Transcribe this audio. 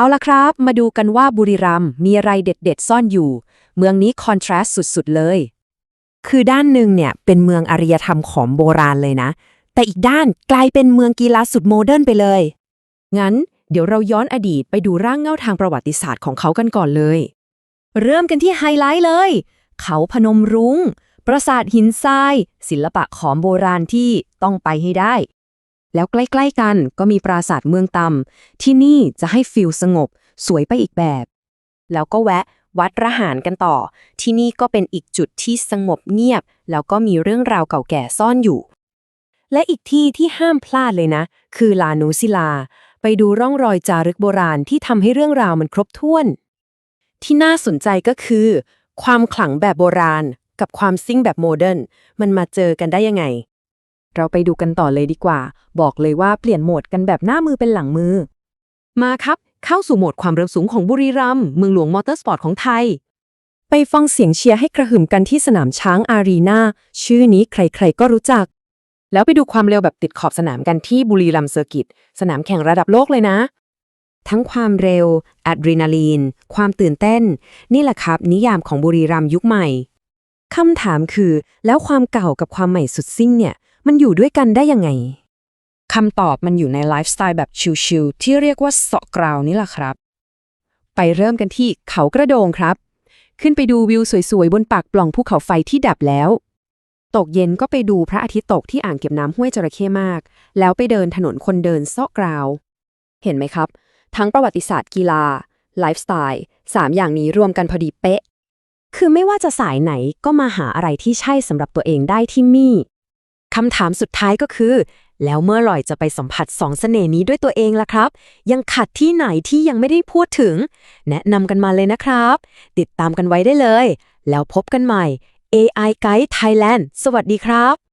เอาละครับ มาดูกันว่าบุรีรัมย์มีอะไรเด็ดๆ ซ่อนอยู่ เมืองนี้คอนทราสต์สุดๆ เลย คือด้านหนึ่งเนี่ยเป็นเมืองอารยธรรมของโบราณเลยนะ แต่อีกด้านกลายเป็นเมืองกีฬาสุดโมเดิร์นไปเลย งั้นเดี๋ยวเราย้อนอดีตไปดูร่างเงาทางประวัติศาสตร์ของเขากันก่อนเลย เริ่มกันที่ไฮไลท์เลย เขาพนมรุง้ง ปราสาทหินทราย ศิลปะขอมโบราณที่ต้องไปให้ได้ แล้วใกล้ๆกันก็มีปราสาทเมืองตำที่นี่จะให้ฟิลสงบ สวยไปอีกแบบ แล้วก็แวะวัดระหารกันต่อ ที่นี่ก็เป็นอีกจุดที่สงบเงียบ แล้วก็มีเรื่องราวเก่าแก่ซ่อนอยู่ และอีกที่ที่ห้ามพลาดเลยนะ คือลานูศิลา ไปดูร่องรอยจารึกโบราณที่ทำให้เรื่องราวมันครบถ้วน ที่น่าสนใจก็คือ ความขลังแบบโบราณ กับความซิ่งแบบโมเดิร์นมันมาเจอกันได้ยังไง เราไปดูกันต่อเลยดีกว่า บอกเลยว่าเปลี่ยนโหมดกันแบบหน้ามือเป็นหลังมือ มาครับ เข้าสู่โหมดความเร็วสูงของบุรีรัมย์เมืองหลวงมอเตอร์สปอร์ตของไทย ไปฟังเสียงเชียร์ให้กระหึ่มกันที่สนามช้างอารีนาชื่อนี้ใครๆก็รู้จัก แล้วไปดูความเร็วแบบติดขอบสนามกันที่บุรีรัมย์เซอร์กิตสนามแข่งระดับโลกเลยนะ ทั้งความเร็วอะดรีนาลีน ความตื่นเต้น นี่แหละครับ นิยามของบุรีรัมย์ยุคใหม่คำถามคือ แล้วความเก่ากับความใหม่สุดซิ่งเนี่ย มันอยู่ด้วยกันได้ยังไงคำตอบมันอยู่ในไลฟ์สไตล์แบบชิลๆที่เรียกว่าเสาะกราวนี่แหละครับ ไปเริ่มกันที่เขากระโดงครับ ขึ้นไปดูวิวสวยๆ บนปากปล่องภูเขาไฟที่ดับแล้ว ตกเย็นก็ไปดูพระอาทิตย์ตกที่อ่างเก็บน้ำห้วยจระเข้มาก แล้วไปเดินถนนคนเดินเซาะกราว เห็นไหมครับ ทั้งประวัติศาสตร์กีฬาไลฟ์สไตล์สามอย่างนี้รวมกันพอดีเป๊ะ คือไม่ว่าจะสายไหนก็มาหาอะไรที่ใช่สำหรับตัวเองได้ที่มี่ คำถามสุดท้ายก็คือ แล้วเมื่อไหร่จะไปสัมผัสสองเสน่ห์นี้ด้วยตัวเองล่ะครับ ยังขัดที่ไหนที่ยังไม่ได้พูดถึง แนะนำกันมาเลยนะครับ ติดตามกันไว้ได้เลย แล้วพบกันใหม่ AI Guide Thailand สวัสดีครับ